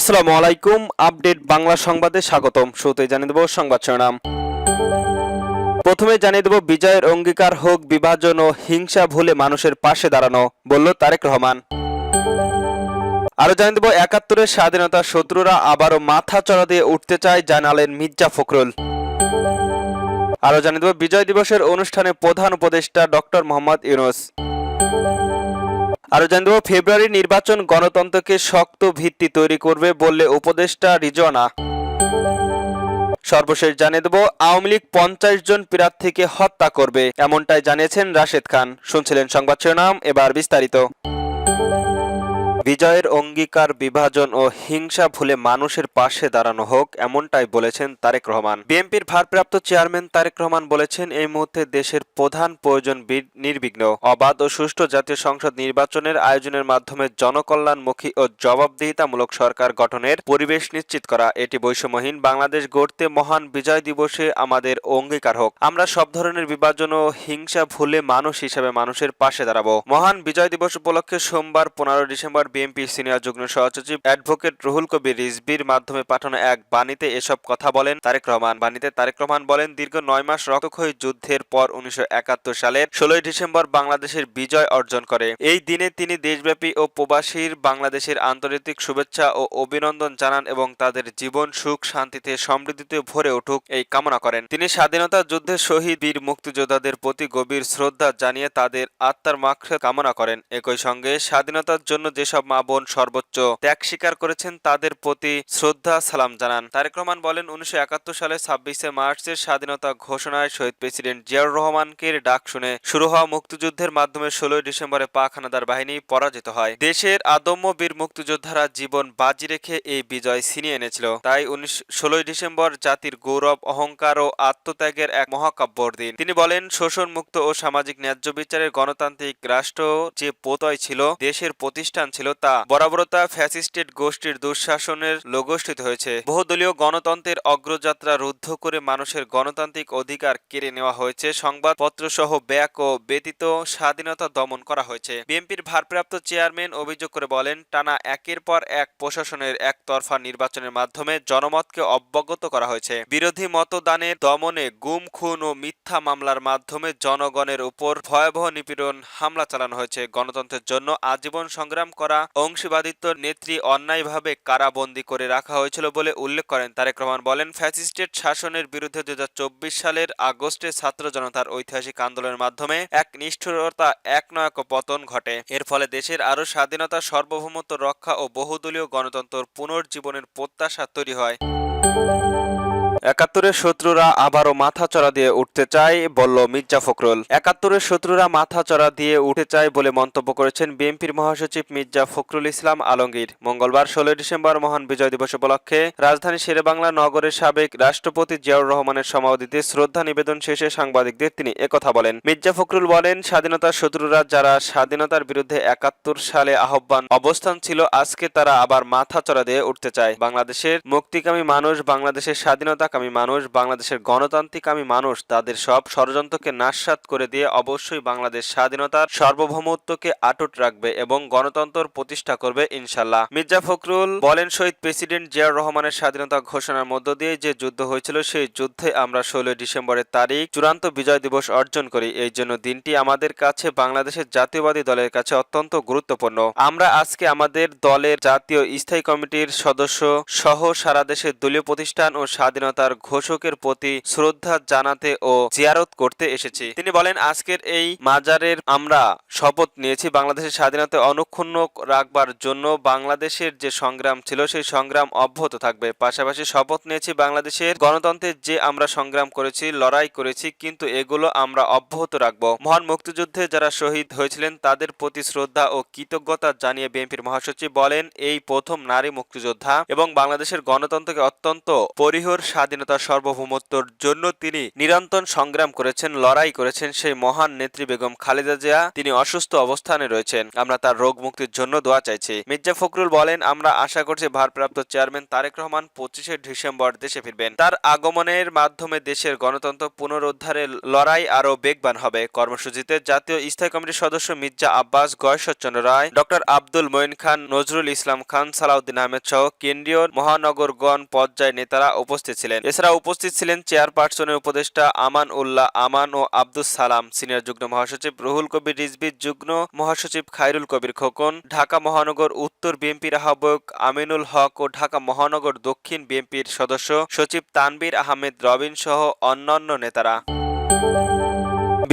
আসসালামু আলাইকুম, আপডেট বাংলা সংবাদে স্বাগতম। শুরুতে জানিয়ে দেব সংবাদ শিরোনাম। প্রথমে জানিয়ে দেব, বিজয়ের অঙ্গীকার হোক, বিভাজন ও হিংসা ভুলে মানুষের পাশে দাঁড়ানো, বলল তারেক রহমান। আরও জানিয়ে দেব, একাত্তরের স্বাধীনতা শত্রুরা আবারও মাথা চড়া দিয়ে উঠতে চায়, জানালেন মির্জা ফখরুল। আরও জানিয়ে দেব, বিজয় দিবসের অনুষ্ঠানে প্রধান উপদেষ্টা ডক্টর মোহাম্মদ ইউনুস। আরও জানব ফেব্রুয়ারি নির্বাচন গণতন্ত্রকে শক্ত ভিত্তি তৈরি করবে বললে উপদেষ্টা রিজনা সর্বশেষ জানিয়ে দেব, আওয়ামী লীগ পঞ্চাশ জন প্রার্থীকে হত্যা করবে, এমনটাই জানিয়েছেন রাশেদ খান। শুনছিলেন সংবাদ শিরোনাম, এবার বিস্তারিত। বিজয়ের অঙ্গীকার, বিভাজন ও হিংসা ভুলে মানুষের পাশে দাঁড়ানো হোক, এমনটাই বলেছেন তারেক রহমান। বিএনপির ভারপ্রাপ্ত চেয়ারম্যান তারেক রহমান বলেছেন, এই মুহূর্তে দেশের প্রধান প্রয়োজন নির্বিঘ্ন। অবাধ ও সুষ্ঠু জাতীয় সংসদ নির্বাচনের আয়োজনের মাধ্যমে জনকল্যাণমুখী ও জবাবদিহিতামূলক সরকার গঠনের পরিবেশ নিশ্চিত করা, এটি বৈষম্যহীন বাংলাদেশ গড়তে মহান বিজয় দিবসে আমাদের অঙ্গীকার হোক। আমরা সব ধরনের বিভাজন ও হিংসা ভুলে মানুষ হিসেবে মানুষের পাশে দাঁড়াবো। মহান বিজয় দিবস উপলক্ষে সোমবার, পনেরো ডিসেম্বর বিএনপি সিনিয়র যুগ্ম সহসচিব অ্যাডভোকেট রুহুল কবির রিজবির মাধ্যমে পাঠানো এক বাণীতে এসব কথা বলেন তারেক রহমান। বাণীতে তারেক রহমান বলেন, দীর্ঘ নয় মাস রক্তক্ষয়ী যুদ্ধের পর উনিশশো একাত্তর সালের ষোলোই ডিসেম্বর বাংলাদেশের বিজয় অর্জন করে। এই দিনে তিনি দেশব্যাপী ও প্রবাসীর বাংলাদেশের আন্তর্জাতিক শুভেচ্ছা ও অভিনন্দন জানান এবং তাদের জীবন সুখ শান্তিতে সমৃদ্ধিতে ভরে উঠুক এই কামনা করেন। তিনি স্বাধীনতা যুদ্ধে শহীদ বীর মুক্তিযোদ্ধাদের প্রতি গভীর শ্রদ্ধা জানিয়ে তাদের আত্মার মাক্ষে কামনা করেন। একই সঙ্গে স্বাধীনতার জন্য যেসব মা বোন সর্বোচ্চ ত্যাগ স্বীকার করেছেন তাদের প্রতি শ্রদ্ধা, সালাম জানান। তারেক রহমান বলেন, উনিশশো একাত্তর সালে ছাব্বিশে মার্চের স্বাধীনতা ঘোষণায় শহীদ প্রেসিডেন্ট জিয়াউর রহমানকে ডাক শুনে শুরু হওয়া মুক্তিযুদ্ধের মাধ্যমে ষোলোই ডিসেম্বরে পাক হানাদার বাহিনী পরাজিত হয়। দেশের আদম্য বীর মুক্তিযোদ্ধারা জীবন বাজি রেখে এই বিজয় ছিনিয়ে এনেছিল। তাই উনিশ, ষোলোই ডিসেম্বর জাতির গৌরব, অহংকার ও আত্মত্যাগের এক মহাকাব্যর দিন। তিনি বলেন শোষণ মুক্ত ও সামাজিক ন্যায্য বিচারের গণতান্ত্রিক রাষ্ট্র যে পোতয় ছিল, দেশের প্রতিষ্ঠান ছিল তা বরাবরতা ফ্যাসিস্টেড গোষ্ঠীর দুঃশাসনের লোগোষ্ঠিত হয়েছে। বহুদলীয় গণতন্ত্রের অগ্রযাত্রা রুদ্ধ করে মানুষের গণতান্ত্রিক অধিকার কেড়ে নেওয়া হয়েছে। সংবাদপত্র সহ ব্যাক ও ব্যতীত স্বাধীনতা দমন করা হয়েছে। বিএনপির ভারপ্রাপ্ত চেয়ারম্যান অভিযোগ করে বলেন, টানা একের পর এক প্রশাসনের একতরফা নির্বাচনের মাধ্যমে জনমতকে অবগত করা হয়েছে। বিরোধী মতদানের দমনে গুম, খুন ও মিথ্যা মামলার মাধ্যমে জনগণের উপর ভয়াবহ নিপীড়ন হামলা চালানো হয়েছে। গণতন্ত্রের জন্য আজীবন সংগ্রাম করা অংশীবাদিত্ব নেত্রী অন্যায়ভাবে কারাবন্দী করে রাখা হয়েছিল বলে উল্লেখ করেন তারেক রহমান। বলেন ফ্যাসিস্টেড শাসনের বিরুদ্ধে দু হাজার চব্বিশ সালের আগস্টে ছাত্র জনতার ঐতিহাসিক আন্দোলনের মাধ্যমে এক নিষ্ঠুরতা এক নয়ক পতন ঘটে। এর ফলে দেশের আরও স্বাধীনতা, সার্বভৌমত্ব রক্ষা ও বহুদলীয় গণতন্ত্র পুনর্জীবনের প্রত্যাশা তৈরি হয়। একাত্তরের শত্রুরা আবারও মাথা চড়া দিয়ে উঠতে চায়, বলল মির্জা ফখরুল। একাত্তরের শত্রুরা মাথা চড়া দিয়ে উঠতে চায় বলে মন্তব্য করেছেন বিএনপির মহাসচিব মির্জা ফখরুল ইসলাম আলমগীর। মঙ্গলবার ষোলোই ডিসেম্বর মহান বিজয় দিবস উপলক্ষে রাজধানী শেরেবাংলা নগরের সাবেক রাষ্ট্রপতি জিয়াউর রহমানের সমাধিতে শ্রদ্ধা নিবেদন শেষে সাংবাদিকদের তিনি একথা বলেন। মির্জা ফখরুল বলেন, স্বাধীনতার শত্রুরা যারা স্বাধীনতার বিরুদ্ধে একাত্তর সালে আহ্বান, অবস্থান ছিল, আজকে তারা আবার মাথা চড়া দিয়ে উঠতে চায়। বাংলাদেশের মুক্তিকামী মানুষ বাংলাদেশের স্বাধীনতাকামী মানুষ, বাংলাদেশের গণতান্ত্রিকামী মানুষ, তাদের সব ষড়যন্ত্রকে নাস্বাত করে দিয়ে অবশ্যই বাংলাদেশ স্বাধীনতার সার্বভৌমত্বকে আটুট রাখবে এবং গণতন্ত্র প্রতিষ্ঠা করবে ইনশাল্লাহ। মির্জা ফখরুল বলেন, শহীদ প্রেসিডেন্ট জিয়াউর রহমানের স্বাধীনতা ঘোষণার মধ্য দিয়ে যে যুদ্ধ হয়েছিল, সেই যুদ্ধে আমরা ষোলোই ডিসেম্বরের তারিখ চূড়ান্ত বিজয় দিবস অর্জন করি। এই জন্য দিনটি আমাদের কাছে বাংলাদেশের জাতীয়বাদী দলের কাছে অত্যন্ত গুরুত্বপূর্ণ। আমরা আজকে আমাদের দলের জাতীয় স্থায়ী কমিটির সদস্য সহ সারা দেশের দলীয় প্রতিষ্ঠান ও স্বাধীনতার ঘোষকের প্রতি শ্রদ্ধা জানাতে ও জিয়ারত করতে এসেছি। তিনি বলেন, আজকের এই মাজারের আমরা শপথ নিয়েছি বাংলাদেশের স্বাধীনতা অনুক্ষুণ্ণ রাখবার জন্য। বাংলাদেশের যে সংগ্রাম ছিল, সেই সংগ্রাম অব্যাহত থাকবে। পাশাপাশি শপথ নিয়েছি বাংলাদেশের গণতন্ত্রের যে আমরা সংগ্রাম করেছি, লড়াই করেছি, কিন্তু এগুলো আমরা অব্যাহত রাখব। মহান মুক্তিযুদ্ধে যারা শহীদ হয়েছিলেন, তাদের প্রতি শ্রদ্ধা ও কৃতজ্ঞতা জানিয়ে বিএনপির মহাসচিব বলেন, এই প্রথম নারী মুক্তিযোদ্ধা এবং বাংলাদেশের গণতন্ত্রকে অত্যন্ত পরিহর স্বাধীন স্বাধীনতা সার্বভৌমত্বর জন্য তিনি নিরন্তর সংগ্রাম করেছেন, লড়াই করেছেন সেই মহান নেত্রী বেগম খালেদা জিয়া। তিনি অসুস্থ অবস্থানে রয়েছেন। আমরা তার রোগ মুক্তির জন্য দোয়া চাইছি। মির্জা ফখরুল বলেন, আমরা আশা করছি ভারপ্রাপ্ত চেয়ারম্যান তারেক রহমান পঁচিশে ডিসেম্বর দেশে ফিরবেন। তার আগমনের মাধ্যমে দেশের গণতন্ত্র পুনরুদ্ধারের লড়াই আরও বেগবান হবে। কর্মসূচিতে জাতীয় স্থায়ী কমিটির সদস্য মির্জা আব্বাস, গয়েশ্বরচন্দ্র রায়, ডক্টর আব্দুল মঈন খান, নজরুল ইসলাম খান, সালাউদ্দিন আহমেদ সহ কেন্দ্রীয় মহানগরগণ পর্যায়ে নেতারা উপস্থিত ছিলেন। এছাড়া উপস্থিত ছিলেন চেয়ারপারসনের উপদেষ্টা আমান উল্লাহ আমান ও আব্দুস সালাম, সিনিয়র যুগ্ম মহাসচিব রুহুল কবির রিজবির যুগ্ম মহাসচিব খাইরুল কবির খোকন, ঢাকা মহানগর উত্তর বিএনপির আহ্বায়ক আমিনুল হক ও ঢাকা মহানগর দক্ষিণ বিএনপির সদস্য সচিব তানবির আহমেদ রবিন সহ অন্যান্য নেতারা।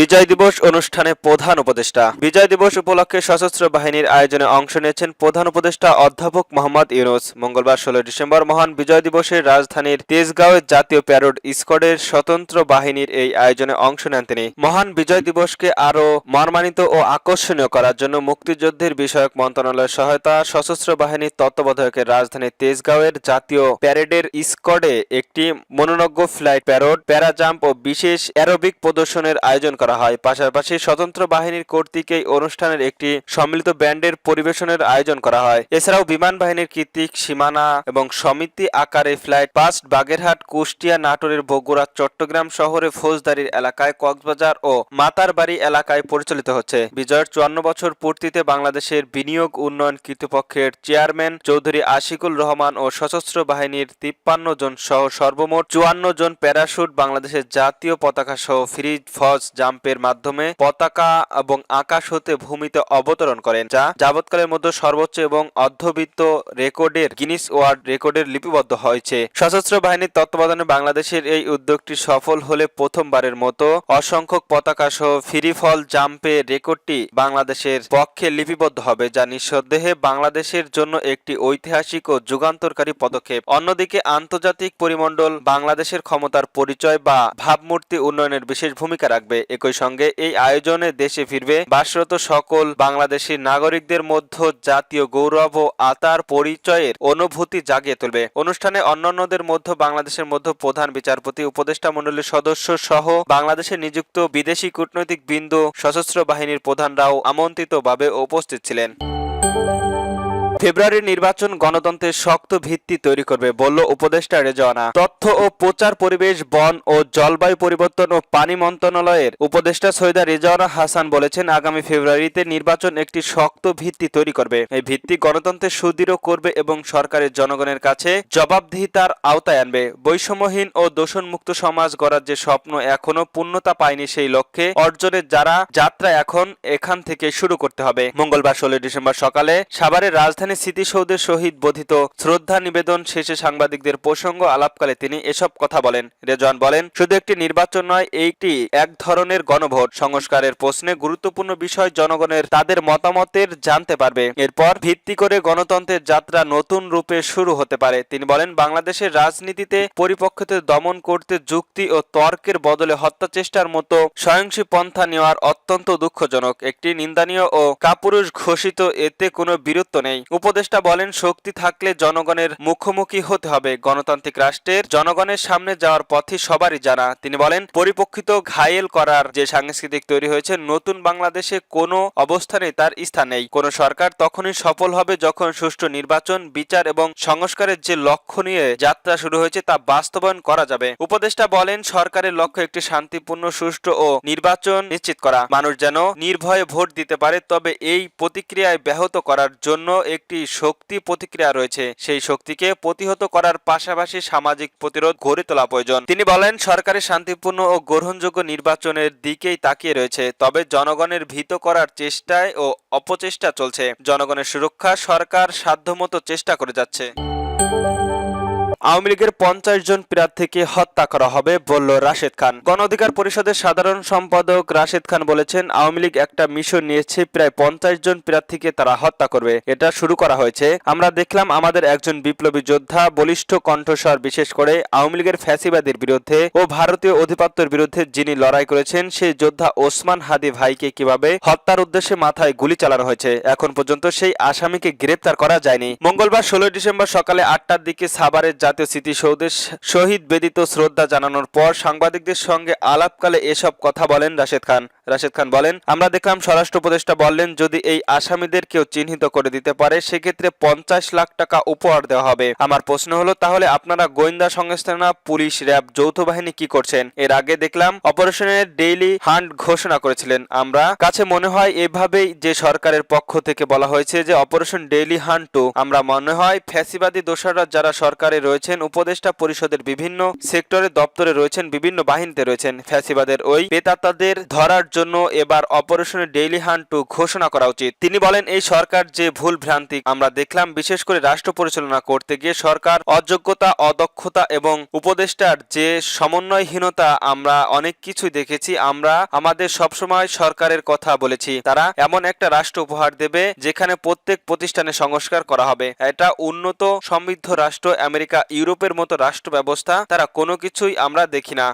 বিজয় দিবস অনুষ্ঠানে প্রধান উপদেষ্টা। বিজয় দিবস উপলক্ষে সশস্ত্র বাহিনীর আয়োজনে অংশ নিয়েছেন প্রধান উপদেষ্টা অধ্যাপক মোহাম্মদ ইউনুস। মঙ্গলবার ষোলো ডিসেম্বর মহান বিজয় দিবসে রাজধানীর তেজগাঁওয়ের জাতীয় প্যারোড স্কোয়াডের স্বতন্ত্র বাহিনীর এই আয়োজনে অংশ নেন তিনি। মহান বিজয় দিবসকে আরও মর্মান্বিত ও আকর্ষণীয় করার জন্য মুক্তিযুদ্ধের বিষয়ক মন্ত্রণালয়ের সহায়তা, সশস্ত্র বাহিনীর তত্ত্বাবধায়কের রাজধানী তেজগাঁওয়ের জাতীয় প্যারেডের স্কোয়াডে একটি মনোনজ্ঞ ফ্লাইট প্যারোড, প্যারাজাম্প ও বিশেষ অ্যারোবিক প্রদর্শনের আয়োজন হয়। পাশাপাশি স্বতন্ত্র বাহিনীর কর্তৃক এই অনুষ্ঠানের একটি সম্মিলিত ব্যান্ডের পরিবেশনের আয়োজন করা হয়। এছাড়াও বিমান বাহিনীর কৃতিক সীমানা এবং সমিতি আকারে ফ্লাইট পাস্ট বাগেরহাট, কুষ্টিয়া, নাটোরের বগুড়া, চট্টগ্রাম শহরে ফৌজদারির এলাকায় কক্সবাজার ও মাতারবাড়ি এলাকায় পরিচালিত হচ্ছে। বিজয়ের চুয়ান্ন বছর পূর্তিতে বাংলাদেশের বিনিয়োগ উন্নয়ন কর্তৃপক্ষের চেয়ারম্যান চৌধুরী আশিকুল রহমান ও সশস্ত্র বাহিনীর তিপ্পান্ন জন সহ সর্বমোট চুয়ান্ন জন প্যারাশুট বাংলাদেশের জাতীয় পতাকা সহ ফ্রিজ ফজ জাম্পের মাধ্যমে পতাকা এবং আকাশ হতে ভূমিতে অবতরণ করেন, যা যাবৎকালের মধ্যে সর্বোচ্চ এবং অর্ধবিত্ত রেকর্ডের গিনিস ওয়ার্ল্ড রেকর্ডের লিপিবদ্ধ হয়েছে। সশস্ত্র বাহিনীর তত্ত্বাবধানে বাংলাদেশের এই উদ্যোগটি সফল হলে প্রথমবারের মতো অসংখ্য পতাকা সহ ফ্রি ফল জাম্পে রেকর্ডটি বাংলাদেশের পক্ষে লিপিবদ্ধ হবে, যা নিঃসন্দেহে বাংলাদেশের জন্য একটি ঐতিহাসিক ও যুগান্তরকারী পদক্ষেপ। অন্যদিকে আন্তর্জাতিক পরিমণ্ডল বাংলাদেশের ক্ষমতার পরিচয় বা ভাবমূর্তি উন্নয়নের বিশেষ ভূমিকা রাখবে। একই সঙ্গে এই আয়োজনে দেশে ফিরবে বাসরত সকল বাংলাদেশি নাগরিকদের মধ্যে জাতীয় গৌরব ও আতার পরিচয়ের অনুভূতি জাগিয়ে তুলবে। অনুষ্ঠানে অন্যান্যদের মধ্যে, বাংলাদেশের মধ্যে প্রধান বিচারপতি, উপদেষ্টা মণ্ডলীর সদস্য সহ বাংলাদেশে নিযুক্ত বিদেশি কূটনৈতিক বিন্দু সশস্ত্র বাহিনীর প্রধানরাও আমন্ত্রিতভাবে উপস্থিত ছিলেন। ফেব্রুয়ারির নির্বাচন গণতন্ত্রের শক্ত ভিত্তি তৈরি করবে, বলল উপদেষ্টা রেজওয়ানা। তথ্য ও প্রচার পরিবেশ, বন ও জলবায়ু পরিবর্তন ও পানি মন্ত্রণালয়ের উপদেষ্টা সৈয়দা রেজওয়ানা হাসান বলেছেন, আগামী ফেব্রুয়ারিতে নির্বাচন একটি শক্ত ভিত্তি তৈরি করবে। এই ভিত্তি গণতন্ত্রের সুদৃঢ় করবে এবং সরকারের জনগণের কাছে জবাবদিহিতার আওতায় আনবে। বৈষম্যহীন ও দূষণমুক্ত সমাজ গড়ার যে স্বপ্ন এখনও পূর্ণতা পায়নি সেই লক্ষ্যে অর্জনের যারা যাত্রা এখন এখান থেকে শুরু করতে হবে। মঙ্গলবার ষোলোই ডিসেম্বর সকালে সাভারের রাজধানী স্মৃতিসৌধের শহীদ বধিত শ্রদ্ধা নিবেদন শেষে সাংবাদিকদের প্রসঙ্গ আলাপকালে তিনি এসব কথা বলেন। রেজওয়ান বলেন, শুধু একটি নির্বাচন নয়, এইটি এক ধরনের গণভোট। সংস্কারের প্রশ্নে গুরুত্বপূর্ণ বিষয় জনগণের তাদের মতামতের জানতে পারবে। এরপর ভিত্তি করে গণতন্ত্রের যাত্রা নতুন রূপে শুরু হতে পারে। তিনি বলেন, বাংলাদেশের রাজনীতিতে পরিপক্ষতে দমন করতে যুক্তি ও তর্কের বদলে হত্যা চেষ্টার মতো সহিংসী পন্থা নেওয়ার অত্যন্ত দুঃখজনক। একটি নিন্দনীয় ও কাপুরুষ ঘোষিত এতে কোনো বীরত্ব নেই। উপদেষ্টা বলেন, শক্তি থাকলে জনগণের মুখোমুখি হতে হবে। গণতান্ত্রিক রাষ্ট্রের জনগণের সামনে যাওয়ার পথই সবারই জানা। তিনি বলেন পরিপক্ষিত ঘায়েল করার যে সাংস্কৃতিক তৈরি হয়েছে, নতুন বাংলাদেশে কোনো অবস্থানে তার স্থান নেই। কোনো সরকার তখনই সফল হবে যখন সুষ্ঠু নির্বাচন, বিচার এবং সংস্কারের যে লক্ষ্য নিয়ে যাত্রা শুরু হয়েছে তা বাস্তবায়ন করা যাবে। উপদেষ্টা বলেন, সরকারের লক্ষ্য একটি শান্তিপূর্ণ, সুষ্ঠু ও নির্বাচন নিশ্চিত করা। মানুষ যেন নির্ভয়ে ভোট দিতে পারে, তবে এই প্রতিক্রিয়ায় ব্যাহত করার জন্য একটি শক্তি প্রতিক্রিয়া রয়েছে। সেই শক্তিকে প্রতিহত করার পাশাপাশি সামাজিক প্রতিরোধ গড়ে তোলা প্রয়োজন। তিনি বলেন, সরকারের শান্তিপূর্ণ ও গ্রহণযোগ্য নির্বাচনের দিকেই তাকিয়ে রয়েছে, তবে জনগণের ভীত করার চেষ্টায় ও অপচেষ্টা চলছে। জনগণের সুরক্ষা সরকার সাধ্যমতো চেষ্টা করে যাচ্ছে। আওয়ামী লীগের পঞ্চাশ জন প্রার্থীকে হত্যা করা হবে, বলল রাশেদ খান। গণ অধিকার পরিষদের সাধারণ সম্পাদক রাশেদ খান বলেছেন, আওয়ামী লীগ একটা মিশন নিয়েছে, প্রায় পঞ্চাশ জন প্রার্থীকে তারা হত্যা করবে। এটা শুরু করা হয়েছে। আমরা দেখলাম আমাদের একজন বিপ্লবী যোদ্ধা, বলিষ্ঠ কণ্ঠস্বর, বিশেষ করে আওয়ামী লীগের ফ্যাসিবাদের বিরুদ্ধে ও ভারতীয় অধিপত্যের বিরুদ্ধে যিনি লড়াই করেছেন, সেই যোদ্ধা ওসমান হাদি ভাইকে কীভাবে হত্যার উদ্দেশ্যে মাথায় গুলি চালানো হয়েছে, এখন পর্যন্ত সেই আসামিকে গ্রেপ্তার করা যায়নি। মঙ্গলবার ষোলোই ডিসেম্বর সকালে আটটার দিকে সাভারের জাতীয় স্মৃতিসৌধের শহীদ বেদিত শ্রদ্ধা জানানোর পর সাংবাদিকদের সঙ্গে আলাপকালে এসব কথা বলেন রাশেদ খান। রাশেদ খান বলেন, আমরা দেখলাম স্বরাষ্ট্র উপদেষ্টা বললেন, যদি এই আসামিদের কেউ চিহ্নিত করে দিতে পারে, সেক্ষেত্রে পঞ্চাশ লাখ টাকা উপহার দেওয়া হবে। আমার প্রশ্ন হলো, তাহলে আপনারা গোয়েন্দা সংস্থা পুলিশ, র্যাব, যৌথ বাহিনী কি করছেন? এর আগে দেখলাম, অপারেশনের ডেইলি হান্ট ঘোষণা করেছিলেন। আমরা কাছে মনে হয় এভাবেই যে সরকারের পক্ষ থেকে বলা হয়েছে যে, অপারেশন ডেইলি হান্ট টু। আমরা মনে হয় ফ্যাসিবাদী দোষররা যারা সরকারে রয়েছেন, উপদেষ্টা পরিষদের বিভিন্ন সেক্টরে দপ্তরে রয়েছেন, বিভিন্ন বাহিনীতে রয়েছেন। ফ্যাসিবাদের ওই পেতাতাদের ধরার জন্য এবার অপারেশনের ডেইলি হান্ট টু ঘোষণা করা উচিত। তিনি বলেন, এই সরকার যে ভুল ভ্রান্তি আমরা দেখলাম, বিশেষ করে রাষ্ট্র পরিচালনা করতে গিয়ে সরকার অযোগ্যতা, অদক্ষতা এবং উপদেষ্টার যে সমন্বয়হীনতা আমরা অনেক কিছুই দেখেছি, আমরা আমাদের সবসময় সরকারের কথা বলেছি। তারা এমন একটা রাষ্ট্র উপহার দেবে যেখানে প্রত্যেক প্রতিষ্ঠানে সংস্কার করা হবে। এটা উন্নত সমৃদ্ধ রাষ্ট্র, আমেরিকা, ইউরোপের মতো রাষ্ট্র ব্যবস্থা, তারা কোনো কিছুই আমরা দেখি না।